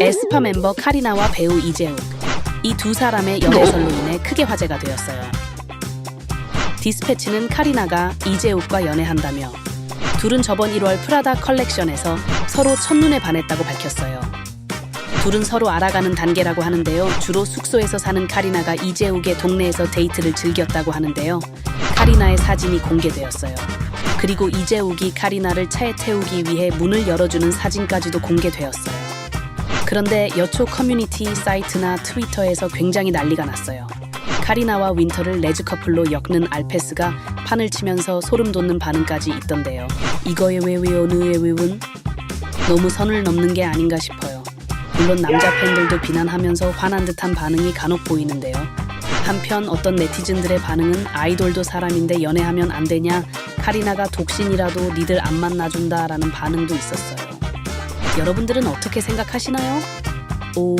에스파 멤버 카리나와 배우 이재욱 이 두 사람의 연애설로 인해 크게 화제가 되었어요. 디스패치는 카리나가 이재욱과 연애한다며 둘은 저번 1월 프라다 컬렉션에서 서로 첫눈에 반했다고 밝혔어요. 둘은 서로 알아가는 단계라고 하는데요. 주로 숙소에서 사는 카리나가 이재욱의 동네에서 데이트를 즐겼다고 하는데요. 카리나의 사진이 공개되었어요. 그리고 이재욱이 카리나를 차에 태우기 위해 문을 열어주는 사진까지도 공개되었어요. 그런데 여초 커뮤니티 사이트나 트위터에서 굉장히 난리가 났어요. 카리나와 윈터를 레즈 커플로 엮는 알페스가 판을 치면서 소름 돋는 반응까지 있던데요. 왜 왜요느에 왜운? 너무 선을 넘는 게 아닌가 싶어요. 물론 남자 팬들도 비난하면서 화난 듯한 반응이 간혹 보이는데요. 한편 어떤 네티즌들의 반응은 아이돌도 사람인데 연애하면 안 되냐? 카리나가 독신이라도 니들 안 만나준다라는 반응도 있었어요. 여러분들은 어떻게 생각하시나요? 오.